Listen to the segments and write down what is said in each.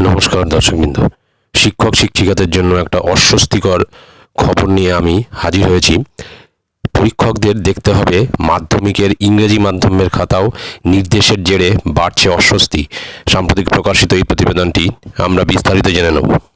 নমস্কার দর্শকবৃন্দ। শিক্ষক শিক্ষিকাদের জন্য একটা অস্বস্তিকর খবর নিয়ে আমি হাজির হয়েছি। পরীক্ষকদের দেখতে হবে মাধ্যমিকের ইংরেজি মাধ্যমের খাতাও নির্দেশের জেরে বাড়ছে অস্বস্তি। সাম্প্রতিক প্রকাশিত এই প্রতিবেদনটি আমরা বিস্তারিত জেনে নেব।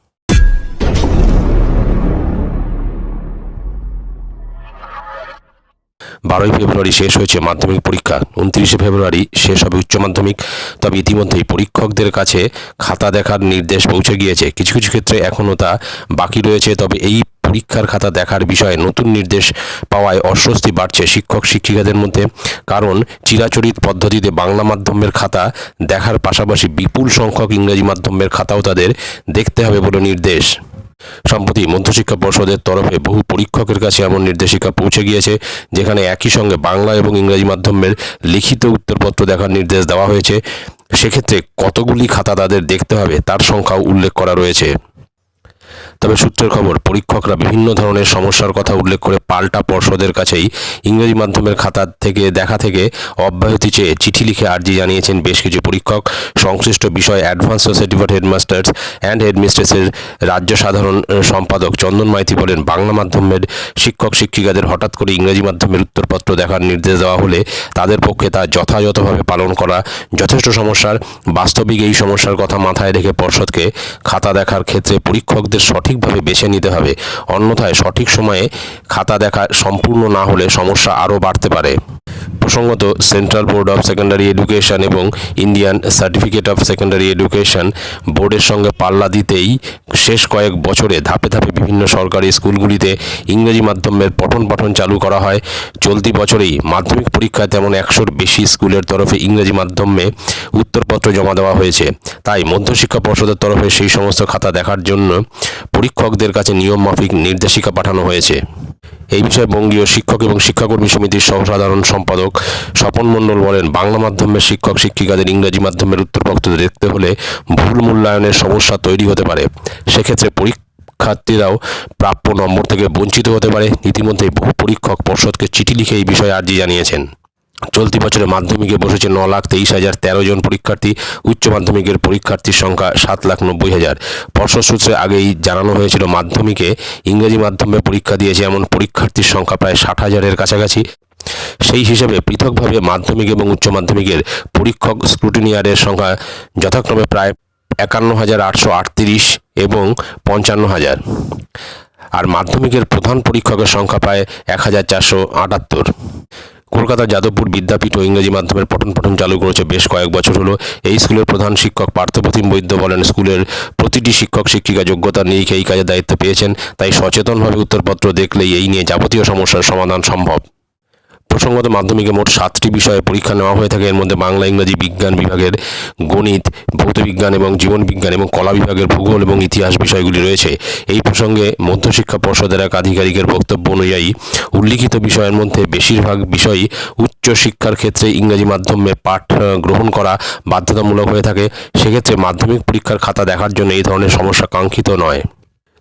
বারোই ফেব্রুয়ারি শেষ হয়েছে মাধ্যমিক পরীক্ষা। উনত্রিশে ফেব্রুয়ারি শেষ হবে উচ্চ মাধ্যমিক। তবে ইতিমধ্যেই পরীক্ষকদের কাছে খাতা দেখার নির্দেশ পৌঁছে গিয়েছে। কিছু কিছু ক্ষেত্রে এখনও তা বাকি রয়েছে, তবে এই পরীক্ষার খাতা দেখার বিষয়ে নতুন নির্দেশ পাওয়ায় অস্বস্তি বাড়ছে শিক্ষক শিক্ষিকাদের মধ্যে। কারণ চিরাচরিত পদ্ধতিতে বাংলা মাধ্যমের খাতা দেখার পাশাপাশি বিপুল সংখ্যক ইংরেজি মাধ্যমের খাতাও তাদের দেখতে হবে বলে নির্দেশ। সম্প্রতি মধ্যশিক্ষা পর্ষদের তরফে বহু পরীক্ষকের কাছে এমন নির্দেশিকা পৌঁছে গিয়েছে, যেখানে একই সঙ্গে বাংলা এবং ইংরেজি মাধ্যমের লিখিত উত্তরপত্র দেখার নির্দেশ দেওয়া হয়েছে। সেক্ষেত্রে কতগুলি খাতা তাদের দেখতে হবে, তার সংখ্যাও উল্লেখ করা রয়েছে। তবে সূত্রের খবর, পরীক্ষকরা বিভিন্ন ধরনের সমস্যার কথা উল্লেখ করে পাল্টা পর্ষদের কাছেই ইংরেজি মাধ্যমের খাতা থেকে, দেখা থেকে অব্যাহতি চেয়ে চিঠি লিখে আর্জি জানিয়েছেন বেশ কিছু পরীক্ষক। সংশ্লিষ্ট বিষয় advance society for headmasters and হেডমিস্ট্রেসের রাজ্য সাধারণ সম্পাদক চন্দন মাইতি বলেন, বাংলা মাধ্যমের শিক্ষক, শিক্ষিকাদের হঠাৎ করে ইংরেজি মাধ্যমের উত্তরপত্র দেখার নির্দেশ দেওয়া হলে তাদের পক্ষে তা যথাযথভাবে পালন করা যথেষ্ট সমস্যার। বাস্তবিক এই সমস্যার কথা মাথায় রেখে পর্ষদকে খাতা দেখার ক্ষেত্রে পরীক্ষকদের সঠিকভাবে বেছে নিতে হবে। অন্যথায় সঠিক সময়ে খাতা দেখা সম্পূর্ণ না হলে সমস্যা আরও বাড়তে পারে। প্রসঙ্গত Central Board of Secondary Education এবং Indian Certificate of Secondary Education বোর্ডের সঙ্গে পাল্লা দিতেই শেষ কয়েক বছরে ধাপে ধাপে বিভিন্ন সরকারি স্কুলগুলিতে ইংরেজি মাধ্যমের পঠন পাঠন চালু করা হয়। চলতি বছরেই মাধ্যমিক পরীক্ষায় তেমন একশোর বেশি স্কুলের তরফে ইংরেজি মাধ্যমে উত্তরপত্র জমা দেওয়া হয়েছে। তাই মধ্যশিক্ষা পর্ষদের তরফে সেই সমস্ত খাতা দেখার জন্য পরীক্ষকদের কাছে নিয়ম মাফিক নির্দেশিকা পাঠানো হয়েছে। এই বিষয়ে বঙ্গীয় শিক্ষক এবং শিক্ষাকর্মী সমিতির সহসাধারণ সম্পাদক স্বপন মণ্ডল বলেন, বাংলা মাধ্যমের শিক্ষক, শিক্ষিকাদের ইংরেজি মাধ্যমের উত্তরপত্র দেখতে হলে ভুল মূল্যায়নের সমস্যা তৈরি হতে পারে। সেক্ষেত্রে পরীক্ষার্থীরাও প্রাপ্য নম্বর থেকে বঞ্চিত হতে পারে। ইতিমধ্যেই বহু পরীক্ষক পর্ষদকে চিঠি লিখে এই বিষয়ে আর্জি জানিয়েছেন। চলতি বছরে মাধ্যমিকে বসেছে ন লাখ তেইশ হাজার তেরো জন পরীক্ষার্থী। উচ্চ মাধ্যমিকের পরীক্ষার্থীর সংখ্যা সাত লাখ নব্বই হাজার। পর্ষদ সূত্রে আগেই জানানো হয়েছিল, মাধ্যমিকে ইংরেজি মাধ্যমে পরীক্ষা দিয়েছে এমন পরীক্ষার্থীর সংখ্যা প্রায় ষাট হাজারের কাছাকাছি। সেই হিসেবে পৃথকভাবে মাধ্যমিক এবং উচ্চ মাধ্যমিকের পরীক্ষক স্ক্রুটিনিয়ারের সংখ্যা যথাক্রমে প্রায় একান্ন হাজার আটশো আটত্রিশ এবং পঞ্চান্ন হাজার। আর মাধ্যমিকের প্রধান পরীক্ষকের সংখ্যা প্রায় এক হাজার চারশো আটাত্তর। কলকাতা যাদবপুর বিদ্যাপীঠ ও ইংরেজি মাধ্যমের পঠন পাঠন চালু করেছে বেশ কয়েক বছর হলো। এই স্কুলের প্রধান শিক্ষক পার্থপ্রতিম বৈদ্য বলেন, স্কুলের প্রতিটি শিক্ষক শিক্ষিকা যোগ্যতা নিরিখে এই কাজের দায়িত্ব পেয়েছেন, তাই সচেতনভাবে উত্তরপত্র দেখলেই এই নিয়ে যাবতীয় সমস্যার সমাধান সম্ভব। প্রসঙ্গত মাধ্যমিকে মোট সাতটি বিষয়ে পরীক্ষা নেওয়া হয়ে থাকে। এর মধ্যে বাংলা, ইংরাজি, বিজ্ঞান বিভাগের গণিত ভৌতবিজ্ঞান এবং জীবন বিজ্ঞান এবং কলা বিভাগের ভূগোল এবং ইতিহাস বিষয়গুলি রয়েছে। এই প্রসঙ্গে মধ্যশিক্ষা পর্ষদের এক আধিকারিকের বক্তব্য অনুযায়ী উল্লিখিত বিষয়ের মধ্যে বেশিরভাগ বিষয়ই উচ্চ শিক্ষার ক্ষেত্রে ইংরাজি মাধ্যমে পাঠ গ্রহণ করা বাধ্যতামূলক হয়ে থাকে। সেক্ষেত্রে মাধ্যমিক পরীক্ষার খাতা দেখার জন্য এই ধরনের সমস্যা কাঙ্ক্ষিত নয়।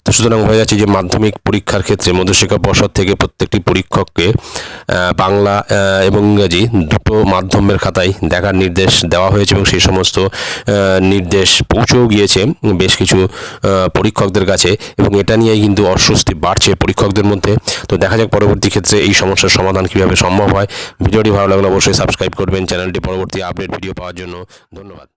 তো সুতরাং হয়ে যাচ্ছে যে মাধ্যমিক পরীক্ষার ক্ষেত্রে মধ্যশিক্ষা পর্ষদ থেকে প্রত্যেকটি পরীক্ষককে বাংলা এবং ইংরাজি দুটো মাধ্যমের খাতায় দেখার নির্দেশ দেওয়া হয়েছে এবং সেই সমস্ত নির্দেশ পৌঁছেও গিয়েছে বেশ কিছু পরীক্ষকদের কাছে এবং এটা নিয়েই কিন্তু অস্বস্তি বাড়ছে পরীক্ষকদের মধ্যে। তো দেখা যাক পরবর্তী ক্ষেত্রে এই সমস্যার সমাধান কীভাবে সম্ভব হয়। ভিডিওটি ভালো লাগলে অবশ্যই সাবস্ক্রাইব করবেন। চ্যানেলটি পরবর্তী আপডেট ভিডিও পাওয়ার জন্য ধন্যবাদ।